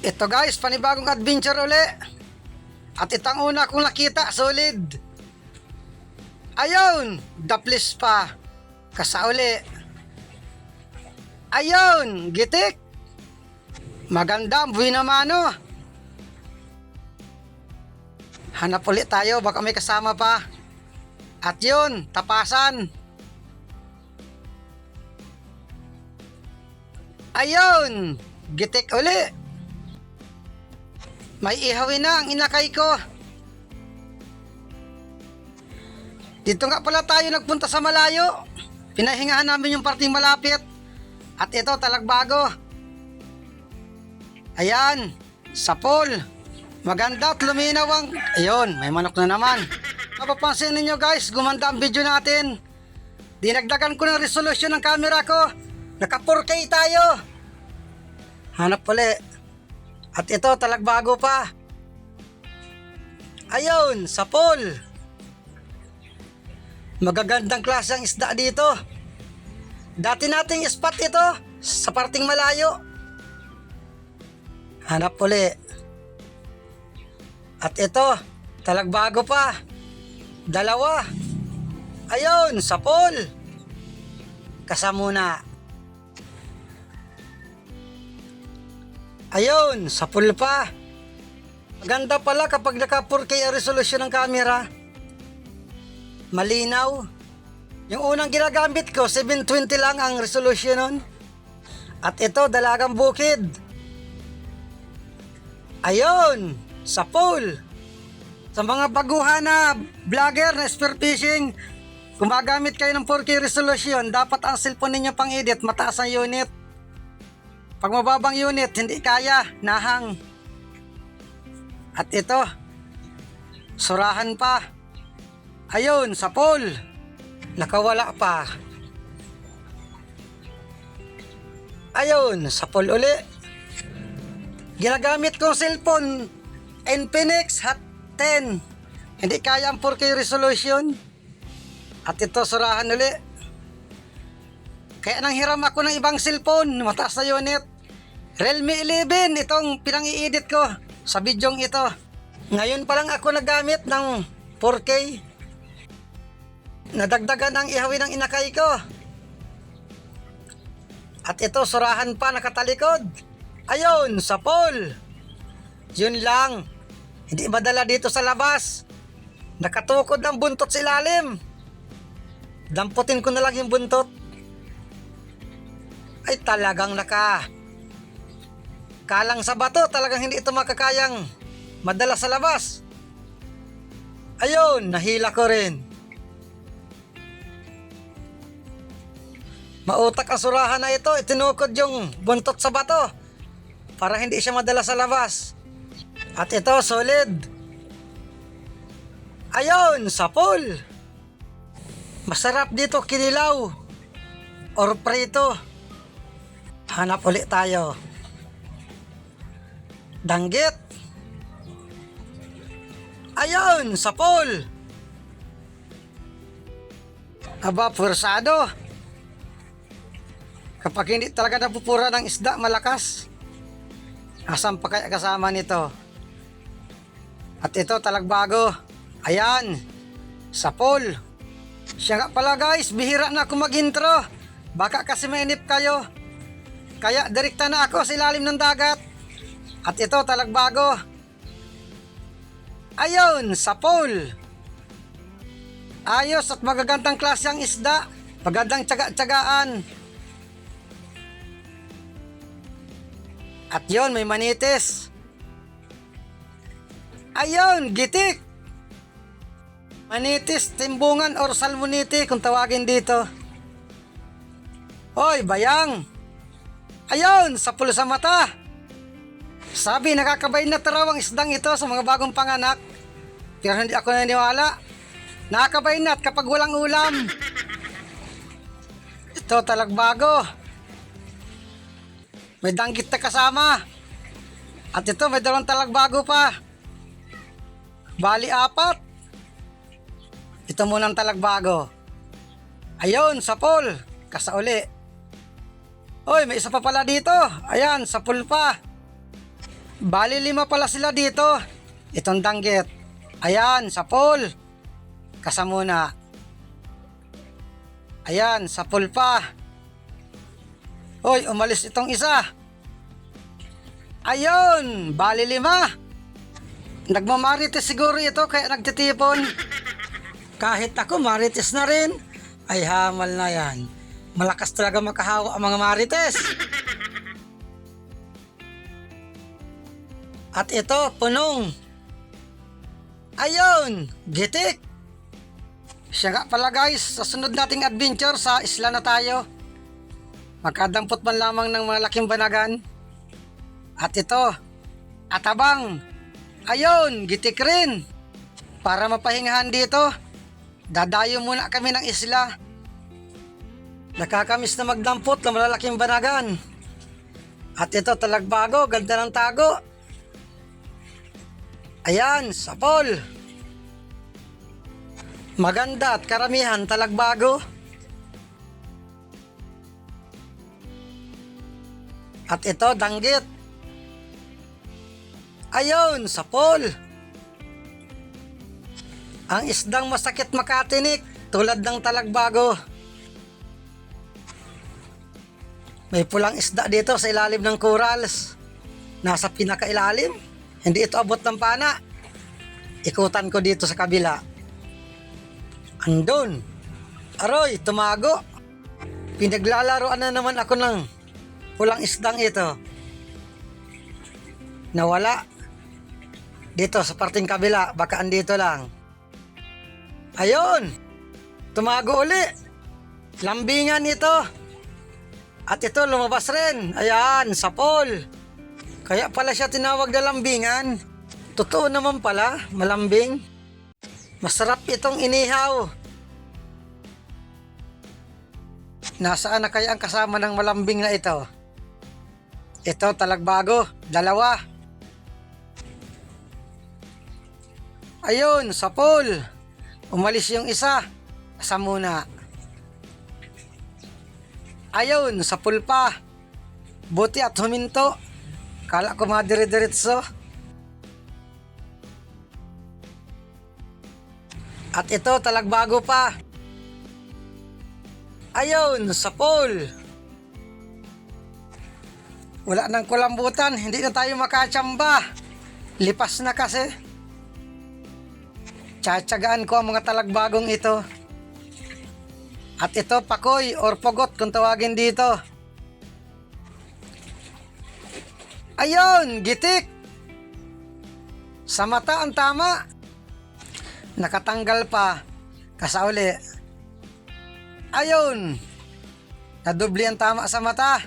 Ito guys, panibagong adventure uli. At itang una kong nakita, solid. Ayun, daplis pa. Kasauli. Ayun, gitik. Maganda, buwi naman oh. Hanap ulit tayo, baka may kasama pa. At yun, tapasan. Ayun, gitik uli. May ihawin na ang inakay ko. Dito nga pala tayo nagpunta sa malayo. Pinahingahan namin yung parting malapit. At ito, talagbago. Ayan, sapol. Maganda at luminaw ang... Ayun, may manok na naman. Mapapansin ninyo guys, gumanda ang video natin. Dinagdagan ko ng resolution ng camera ko. Naka 4K tayo. Hanap ulit. At ito, talagbago pa. Ayun, sapol. Magagandang klase ang isda dito. Dati nating spot ito sa parting malayo. Hanap uli. At ito, talagbago pa. Dalawa. Ayun, sapol. Kasamuna. Ayun, sapul pa. Maganda pala kapag naka 4K ang resolution ng camera. Malinaw. Yung unang ginagamit ko, 720 lang ang resolution nun. At ito, dalagang bukid. Ayun, sapul. Sa mga baguhan na vlogger na spearfishing, gumagamit kayo ng 4K resolution, dapat ang cellphone ninyo pang edit, mataas ang unit. Pag mababang unit, hindi kaya, nahang. At ito, surahan pa. Ayun, sa pool. Nakawala pa. Ayun, sa pool uli. Ginagamit kong cellphone, Infinix Hot 10. Hindi kaya ang 4K resolution. At ito, surahan uli. Kaya nang hiram ako ng ibang cellphone, mataas na unit. Realme 11, itong pinang-i-edit ko sa bidyong ito. Ngayon pa lang ako nagamit ng 4K. Nadagdagan ang ihawin ng inakay ko. At ito, surahan pa nakatalikod. Ayun, sa pole. Yun lang. Hindi madala dito sa labas. Nakatukod ng buntot sa ilalim. Damputin ko na lang yung buntot ay talagang naka kalang sa bato talagang hindi ito makakayang madala sa labas. Ayun nahila ko rin. Mautak asurahan na ito itinukod yung buntot sa bato para hindi siya madala sa labas. At ito solid. Ayun sapol masarap dito kinilaw. Or prito. Hanap ulit tayo. Danggit. Ayun, sa pool. Aba, pursado. Kapag hindi talaga napupura ng isda, malakas. Asan pa kaya kasama nito? At ito, talagbago. Ayan, sa pool. Siya nga pala guys, bihira na ako mag-intro. Baka kasi mainip kayo. Kaya direkta na ako sa ilalim ng dagat. At ito talagbago. Ayun, sa pool. Ayos at magagandang klase ang isda. Magandang tsaga-tsagaan. At yon may manitis. Ayun, gitik. Manitis, timbungan or salmoniti kung tawagin dito. Hoy, bayang. Ayun, sa pulo sa mata. Sabi, nakakabay na taraw ang isdang ito sa mga bagong panganak. Pero hindi ako naniniwala. Nakakabay na at kapag walang ulam. Ito talagbago. May danggit na kasama. At ito, may dalawang talagbago pa. Bali apat. Ito munang talagbago. Ayun, sa pool. Kasauli. Hoy, may isa pa pala dito. Ayan, sa pool pa. Bali lima pala sila dito. Itong danggit. Ayan, sa pool. Kasamuna. Ayan, sa pool pa. Hoy, umalis itong isa. Ayun, bali lima. Nagmamarites siguro ito kaya nagtitipon. Kahit ako marites na rin, ay hamal na yan. Malakas talaga makahawa ang mga marites. At ito, punong. Ayun, gitik. Siya nga pala guys, sa sunod nating adventure sa isla na tayo. Magkadampot man lamang ng malaking banagan. At ito, atabang. Ayun, gitik rin. Para mapahingahan dito, dadayo muna kami ng isla. Nakakamiss na magdampot ng malalaking banagan. At ito talagbago, ganda ng tago. Ayan, sapol. Maganda at karamihan talagbago. At ito, danggit. Ayun, sapol. Ang isdang masakit makatinik, tulad ng talagbago. May pulang isda dito sa ilalim ng corals. Nasa pinakailalim. Hindi ito abot ng pana. Ikutan ko dito sa kabila. Andun. Aroy, tumago. Pinaglalaroan na naman ako ng pulang isdang ito. Nawala. Dito sa parting kabila, baka andito lang. Ayun! Tumago uli. Lambingan ito. At ito lumabas rin. Ayan, sa pool. Kaya pala siya tinawag na lambingan. Totoo naman pala, malambing. Masarap itong inihaw. Nasaan na kaya ang kasama ng malambing na ito? Ito talagbago, dalawa. Ayun, sa pool. Umalis yung isa. Asa muna. Ayun, sa pool pa. Buti at huminto. Kala ko mga dire-diretso. At ito, talagbago pa. Ayun, sa pool. Wala nang kulambutan, hindi na tayo makatsamba. Lipas na kasi. Tsatsagaan ko ang mga talagbagong ito. At ito, pakoy or pogot kung tawagin dito. Ayun, gitik. Sa mata ang tama. Nakatanggal pa. Kasauli. Ayun. Nadubli ang tama sa mata.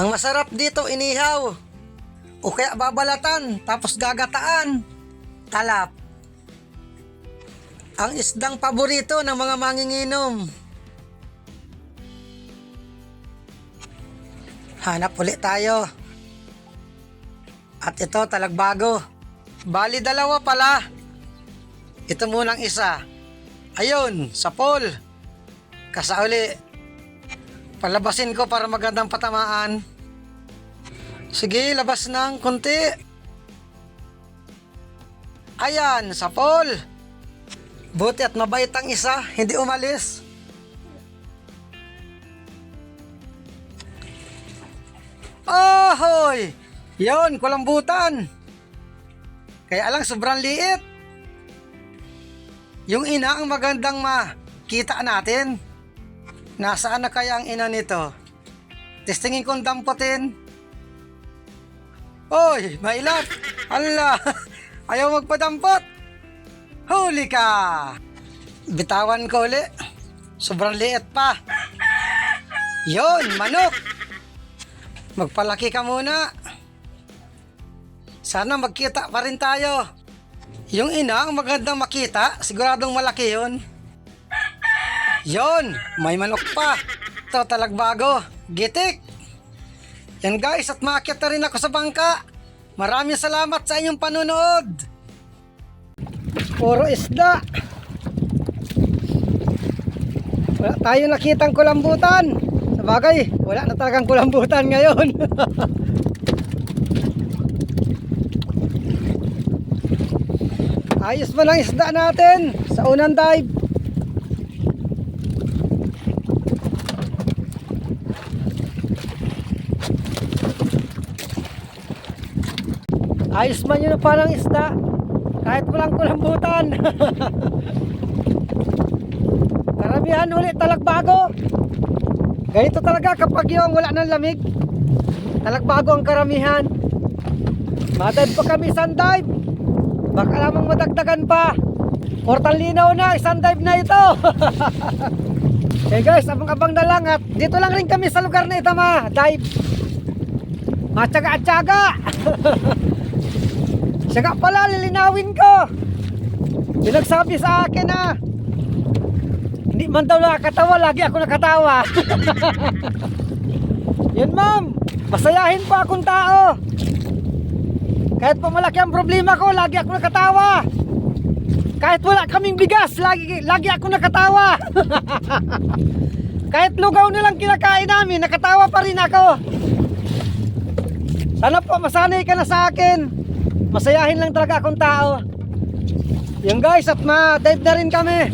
Ang masarap dito, inihaw. O kaya babalatan, tapos gagataan. Talap. Ang isdang paborito ng mga manginginom. Hanap ulit tayo. At ito talagbago. Bali dalawa pala. Ito munang isa. Ayun, sa pool. Kasauli. Palabasin ko para magandang patamaan. Sige, labas ng konti. Ayan, sa pool. Buti at mabait ang isa, hindi umalis. Ahoy! Yon, kulambutan. Kaya lang sobrang liit. Yung ina ang magandang makita natin. Nasaan na kaya ang ina nito? Testingin kong damputin. Oy, mailap. Ala, ayaw magpadampot. Huli ka! Bitawan ko uli. Sobrang liit pa. Yon, manok. Magpalaki ka muna. Sana magkita pa rin tayo. Yung ina ang magandang makita, siguradong malaki yun. Yon, may manok pa. Ito talagbago. Gitik. Yan guys, at maakyat na rin ako sa bangka. Maraming salamat sa inyong panunood. Puro isda. Wala tayo nakitang kulambutan. Sa bagay, wala na talagang kulambutan ngayon. Ayos pa lang isda natin sa unang dive. Ayos man yun parang isda. Kahit walang kulambutan. Karamihan ulit talagbago. Ganito talaga kapag yung wala ng lamig. Talagbago ang karamihan. Madive pa kami dive. Baka lamang madagdagan pa. Portal linaw na, isang dive na ito. okay guys, abang-abang na lang at dito lang rin kami sa lugar na ito ma, dive. Matyaga-tyaga. Syaga pala, lilinawin ko. Pinagsabi sa akin na hindi man daw nakakatawa, lagi ako nakatawa. Yan ma'am, masayahin pa akong tao. Kahit pa malaki ang problema ko, lagi ako nakatawa. Kahit wala kaming bigas, lagi, lagi ako nakatawa. Kahit lugaw nilang kinakain namin, nakatawa pa rin ako. Sana po, masanay ka na sa akin. Masayahin lang talaga akong tao. Yan guys, at ma-dive na rin kami.